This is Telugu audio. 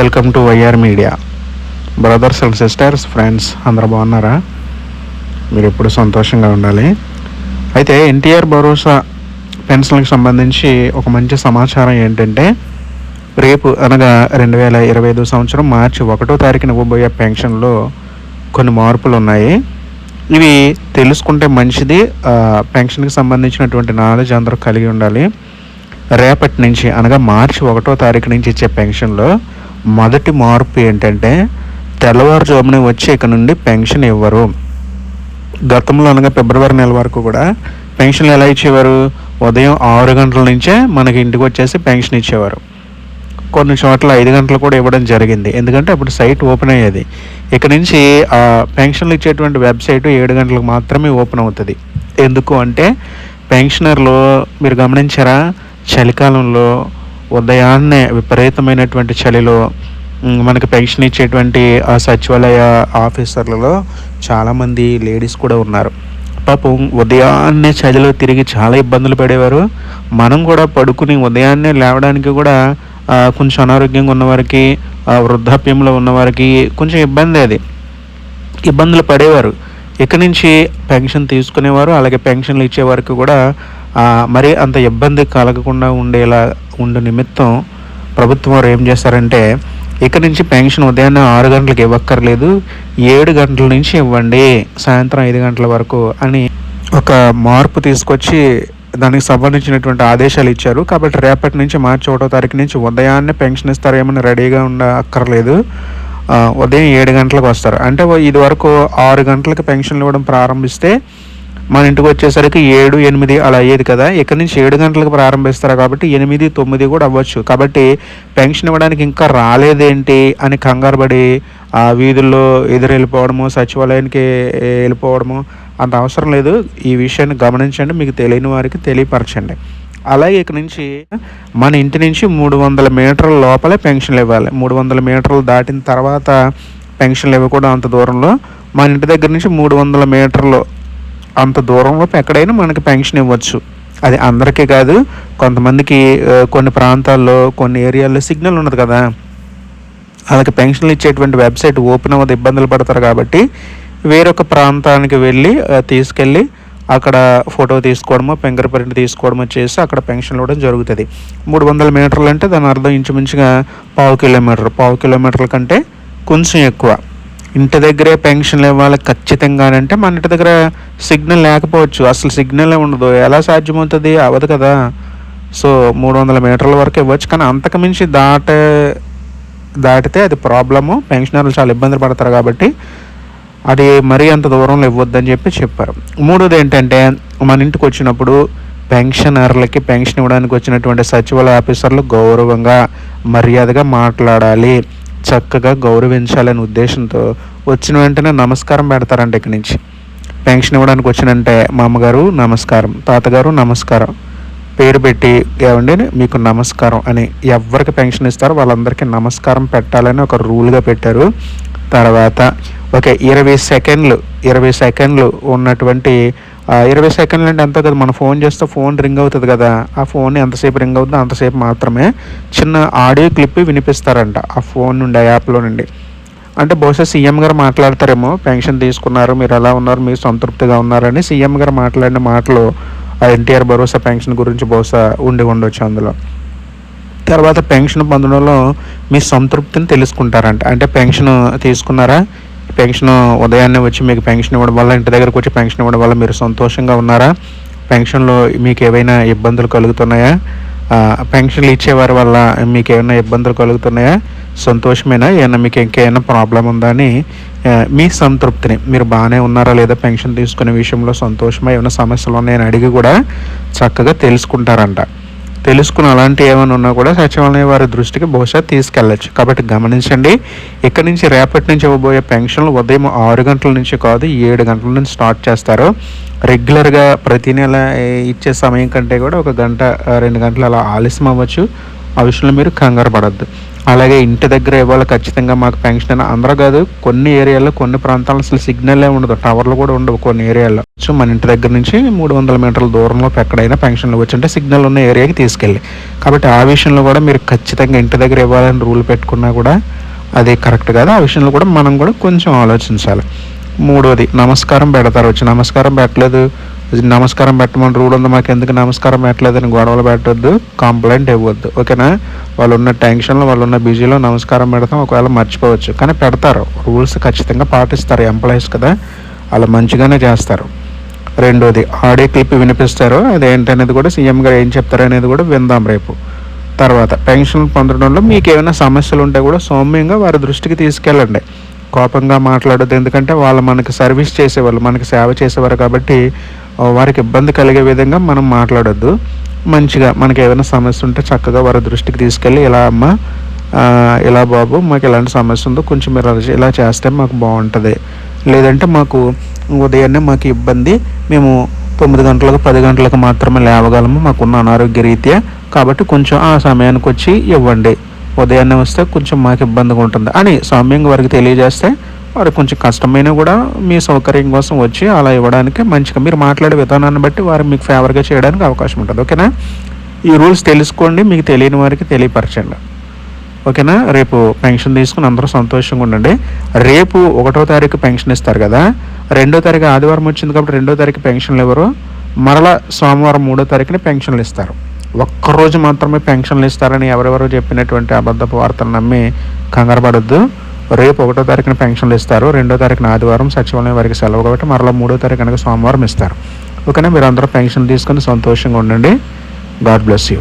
Welcome to Y R media. Brothers and sisters friends అందరు బాగున్నారా? మీరు ఎప్పుడు సంతోషంగా ఉండాలి? అయితే ఎన్టీఆర్ భరోసా పెన్షన్లకు సంబంధించి ఒక మంచి సమాచారం ఏంటంటే రేపు అనగా రెండు వేల ఇరవై ఐదు సంవత్సరం మార్చి ఒకటో తారీఖున ఇవ్వబోయే పెన్షన్లో కొన్ని మార్పులు ఉన్నాయి. ఇవి తెలుసుకుంటే మంచిది పెన్షన్కి సంబంధించినటువంటి నాలెడ్జ్ అందరూ కలిగి ఉండాలి. రేపటి నుంచి అనగా మార్చి ఒకటో తారీఖు నుంచి ఇచ్చే పెన్షన్లో మొదటి మార్పు ఏంటంటే తెల్లవారుజామున వచ్చి ఇక నుండి పెన్షన్ ఇవ్వరు. గతంలో అనగా ఫిబ్రవరి నెల వరకు కూడా పెన్షన్లు ఎలా ఇచ్చేవారు? ఉదయం ఆరు గంటల నుంచే మనకి ఇంటికి వచ్చేసి పెన్షన్ ఇచ్చేవారు. కొన్ని చోట్ల ఐదు గంటలు కూడా ఇవ్వడం జరిగింది. ఎందుకంటే అప్పుడు సైట్ ఓపెన్ అయ్యేది. ఇక్కడ నుంచి ఆ పెన్షన్లు ఇచ్చేటువంటి వెబ్సైట్ ఏడు గంటలకు మాత్రమే ఓపెన్ అవుతుంది. ఎందుకు అంటే పెన్షనర్లు మీరు గమనించారా? చలికాలంలో ఉదయాన్నే విపరీతమైనటువంటి చలిలో మనకు పెన్షన్ ఇచ్చేటువంటి ఆ సచివాలయ ఆఫీసర్లలో చాలామంది లేడీస్ కూడా ఉన్నారు. పాపం ఉదయాన్నే చలిలో తిరిగి చాలా ఇబ్బందులు పడేవారు. మనం కూడా పడుకుని ఉదయాన్నే లేవడానికి కూడా కొంచెం అనారోగ్యంగా ఉన్నవారికి ఆ, వృద్ధాప్యంలో ఉన్నవారికి కొంచెం ఇబ్బంది అది. ఇబ్బందులు పడేవారు. ఇక నుంచి పెన్షన్ తీసుకునేవారు అలాగే పెన్షన్లు ఇచ్చే వరకు కూడా మరి అంత ఇబ్బంది కలగకుండా ఉండేలా ఉండే నిమిత్తం ప్రభుత్వం వారు ఏం చేస్తారంటే ఇక నుంచి పెన్షన్ ఉదయాన్నే ఆరు గంటలకు ఇవ్వక్కర్లేదు ఏడు గంటల నుంచి ఇవ్వండి సాయంత్రం ఐదు గంటల వరకు అని ఒక మార్పు తీసుకొచ్చి దానికి సంబంధించినటువంటి ఆదేశాలు ఇచ్చారు. కాబట్టి రేపటి నుంచి మార్చి ఒకటో తారీఖు నుంచి ఉదయాన్నే పెన్షన్ ఇస్తారేమని రెడీగా ఉండ అక్కర్లేదు ఉదయం ఏడు గంటలకు వస్తారు. అంటే ఇది వరకు ఆరు గంటలకు పెన్షన్లు ఇవ్వడం ప్రారంభిస్తే మన ఇంటికి వచ్చేసరికి ఏడు ఎనిమిది అలా అయ్యేది కదా. ఇక్కడ నుంచి ఏడు గంటలకు ప్రారంభిస్తారు కాబట్టి ఎనిమిది తొమ్మిది కూడా అవ్వచ్చు. కాబట్టి పెన్షన్ ఇవ్వడానికి ఇంకా రాలేదేంటి అని కంగారు పడి ఆ వీధుల్లో ఎదురు వెళ్ళిపోవడము సచివాలయానికి వెళ్ళిపోవడము అంత అవసరం లేదు. ఈ విషయాన్ని గమనించండి మీకు తెలియని వారికి తెలియపరచండి. అలాగే ఇక్కడ నుంచి మన ఇంటి నుంచి మూడు వందల మీటర్ల లోపలే పెన్షన్లు ఇవ్వాలి. మూడు వందల మీటర్లు దాటిన తర్వాత పెన్షన్లు ఇవ్వకూడదు అంత దూరంలో. మన ఇంటి దగ్గర నుంచి మూడు వందల మీటర్లు అంత దూరంలో ఎక్కడైనా మనకి పెన్షన్ ఇవ్వచ్చు. అది అందరికీ కాదు కొంతమందికి కొన్ని ప్రాంతాల్లో కొన్ని ఏరియాల్లో సిగ్నల్ ఉన్నది కదా. వాళ్ళకి పెన్షన్లు ఇచ్చేటువంటి వెబ్సైట్ ఓపెన్ అవ్వదు ఇబ్బందులు పడతారు కాబట్టి వేరొక ప్రాంతానికి వెళ్ళి తీసుకెళ్ళి అక్కడ ఫోటో తీసుకోవడమో ఫింగర్ ప్రింట్ తీసుకోవడమో చేసి అక్కడ పెన్షన్ ఇవ్వడం జరుగుతుంది. మూడు వందల మీటర్లు అంటే దాని అర్థం ఇంచుమించుగా పావు కిలోమీటర్. పావు కిలోమీటర్ల కంటే కొంచెం ఎక్కువ. ఇంటి దగ్గరే పెన్షన్లు ఇవ్వాలి ఖచ్చితంగా అంటే మన ఇంటి దగ్గర సిగ్నల్ లేకపోవచ్చు. అసలు సిగ్నలే ఉండదు. ఎలా సాధ్యమవుతుంది? అవ్వదు కదా. సో మూడు వందల మీటర్ల వరకు ఇవ్వచ్చు. కానీ అంతకుమించి దాటే దాటితే అది ప్రాబ్లము. పెన్షనర్లు చాలా ఇబ్బందులు పడతారు కాబట్టి అది మరీ అంత దూరంలో ఇవ్వద్దని చెప్పి చెప్పారు. మూడోది ఏంటంటే మన ఇంటికి వచ్చినప్పుడు పెన్షనర్లకి పెన్షన్ ఇవ్వడానికి వచ్చినటువంటి సచివాలయ ఆఫీసర్లు గౌరవంగా మర్యాదగా మాట్లాడాలి. చక్కగా గౌరవించాలనే ఉద్దేశంతో వచ్చిన వెంటనే నమస్కారం పెడతారంట ఇక్కడి నుంచి. పెన్షన్ ఇవ్వడానికి వచ్చినంటే మా అమ్మగారు నమస్కారం తాతగారు నమస్కారం. పేరు పెట్టి ఏమండి మీకు నమస్కారం అని ఎవరికి పెన్షన్ ఇస్తారో వాళ్ళందరికీ నమస్కారం పెట్టాలని ఒక రూల్గా పెట్టారు. తర్వాత ఒక ఇరవై సెకండ్లు ఇరవై సెకండ్లు ఉన్నటువంటి ఇరవై సెకండ్లు అంటే ఎంత కదా మనం ఫోన్ చేస్తే ఫోన్ రింగ్ అవుతుంది కదా ఆ ఫోన్ ఎంతసేపు రింగ్ అవుతుందో అంతసేపు మాత్రమే చిన్న ఆడియో క్లిప్ వినిపిస్తారంట ఆ ఫోన్ నుండి ఆ యాప్లో నుండి. అంటే బహుశా సీఎం గారు మాట్లాడతారేమో పెన్షన్ తీసుకున్నారు మీరు ఎలా ఉన్నారు మీరు సంతృప్తిగా ఉన్నారని సీఎం గారు మాట్లాడిన మాటలు ఆ ఎన్టీఆర్ భరోసా పెన్షన్ గురించి బహుశా ఉండి ఉండొచ్చు అందులో. తర్వాత పెన్షన్ పొందడంలో మీ సంతృప్తిని తెలుసుకుంటారంట. అంటే పెన్షన్ తీసుకున్నారా? పెన్షన్ ఉదయాన్నే వచ్చి మీకు పెన్షన్ ఇవ్వడం వల్ల ఇంటి దగ్గరకు వచ్చి పెన్షన్ ఇవ్వడం వల్ల మీరు సంతోషంగా ఉన్నారా? పెన్షన్లో మీకు ఏవైనా ఇబ్బందులు కలుగుతున్నాయా? పెన్షన్లు ఇచ్చేవారి వల్ల మీకు ఏమైనా ఇబ్బందులు కలుగుతున్నాయా? సంతోషమేనా? ఏమైనా మీకు ఇంకేమైనా ప్రాబ్లం ఉందా అని మీ సంతృప్తిని మీరు బాగానే ఉన్నారా లేదా పెన్షన్ తీసుకునే విషయంలో సంతోషమా? ఏమైనా సమస్యలు ఉన్నాయని అడిగి కూడా చక్కగా తెలుసుకుంటారంట. తెలుసుకుని అలాంటి ఏమైనా ఉన్నా కూడా సచివాలయం వారి దృష్టికి బహుశా తీసుకెళ్ళొచ్చు కాబట్టి గమనించండి ఇక్కడ నుంచి రేపటి నుంచి ఇవ్వబోయే పెన్షన్లు ఉదయం ఆరు గంటల నుంచి కాదు ఏడు గంటల నుంచి స్టార్ట్ చేస్తారు. రెగ్యులర్గా ప్రతి నెల ఇచ్చే సమయం కంటే కూడా ఒక గంట రెండు గంటలు అలా ఆలస్యం అవ్వచ్చు. ఆ విషయంలో మీరు కంగారు పడద్దు. అలాగే ఇంటి దగ్గర ఇవాళ ఖచ్చితంగా మాకు పెన్షన్ అని అందరూ కాదు కొన్ని ఏరియాల్లో కొన్ని ప్రాంతాల్లో అసలు సిగ్నలే ఉండదు. టవర్లు కూడా ఉండవు కొన్ని ఏరియాల్లో. సో మన ఇంటి దగ్గర నుంచి మూడు వందల మీటర్ల దూరంలో ఎక్కడైనా పెన్షన్లు వచ్చి సిగ్నల్ ఉన్న ఏరియాకి తీసుకెళ్ళి. కాబట్టి ఆ విషయంలో కూడా మీరు ఖచ్చితంగా ఇంటి దగ్గర ఇవ్వాలని రూల్ పెట్టుకున్నా కూడా అది కరెక్ట్ కాదు. ఆ విషయంలో కూడా మనం కూడా కొంచెం ఆలోచించాలి. మూడోది నమస్కారం పెడతారు. వచ్చి నమస్కారం పెట్టలేదు. నమస్కారం పెట్టమని రూల్ ఉంది. మాకు ఎందుకు నమస్కారం పెట్టలేదని గొడవలు పెట్టద్దు కంప్లైంట్ ఇవ్వద్దు. ఓకేనా? వాళ్ళు ఉన్న టెన్షన్లో వాళ్ళు ఉన్న బిజీలో నమస్కారం పెడతాం. ఒకవేళ మర్చిపోవచ్చు. కానీ పెడతారు. రూల్స్ ఖచ్చితంగా పాటిస్తారు ఎంప్లాయీస్ కదా. వాళ్ళు మంచిగానే చేస్తారు. రెండోది ఆడియో క్లిప్ వినిపిస్తారు. అదేంటనేది కూడా సీఎం గారు ఏం చెప్తారు అనేది కూడా విందాం రేపు. తర్వాత పెన్షన్ పొందడంలో మీకు ఏమైనా సమస్యలు ఉంటే కూడా సౌమ్యంగా వారి దృష్టికి తీసుకెళ్ళండి. కోపంగా మాట్లాడద్దు. ఎందుకంటే వాళ్ళు మనకి సర్వీస్ చేసేవాళ్ళు మనకి సేవ చేసేవారు కాబట్టి వారికి ఇబ్బంది కలిగే విధంగా మనం మాట్లాడొద్దు. మంచిగా మనకి ఏదైనా సమస్య ఉంటే చక్కగా వారి దృష్టికి తీసుకెళ్ళి ఇలా అమ్మ ఇలా బాబు మాకు ఇలాంటి సమస్య ఉందో కొంచెం మీరు ఇలా చేస్తే మాకు బాగుంటుంది. లేదంటే మాకు ఉదయాన్నే మాకు ఇబ్బంది మేము తొమ్మిది గంటలకు పది గంటలకు మాత్రమే లేవగలము మాకున్న అనారోగ్య రీత్యా. కాబట్టి కొంచెం ఆ సమయానికి వచ్చి ఇవ్వండి. ఉదయాన్నే వస్తే కొంచెం మాకు ఇబ్బందిగా ఉంటుంది. అని సౌమ్యంగా వారికి తెలియజేస్తే వారు కొంచెం కష్టమైన కూడా మీ సౌకర్యం కోసం వచ్చి అలా ఇవ్వడానికి మంచిగా మీరు మాట్లాడే విధానాన్ని బట్టి వారు మీకు ఫేవర్గా చేయడానికి అవకాశం ఉంటుంది. ఓకేనా? ఈ రూల్స్ తెలుసుకోండి మీకు తెలియని వారికి తెలియపరచండి. ఓకేనా? రేపు పెన్షన్ తీసుకుని అందరూ సంతోషంగా ఉండండి. రేపు ఒకటో తారీఖు పెన్షన్ ఇస్తారు కదా? రెండో తారీఖు ఆదివారం వచ్చింది కాబట్టి రెండో తారీఖు పెన్షన్లు ఎవరు? మరలా సోమవారం మూడో తారీఖున పెన్షన్లు ఇస్తారు. ఒక్కరోజు మాత్రమే పెన్షన్లు ఇస్తారని ఎవరెవరో చెప్పినటువంటి అబద్ధపు వార్తలు నమ్మి కంగారు పడద్దు. రేపు ఒకటో తారీఖున పెన్షన్లు ఇస్తారు రెండో తారీఖున ఆదివారం సచివాలయం వారికి సెలవు కాబట్టి మరలా మూడో తారీఖు కనుక సోమవారం ఇస్తారు. ఓకేనా? మీరు అందరూ పెన్షన్ తీసుకొని సంతోషంగా ఉండండి. God bless you.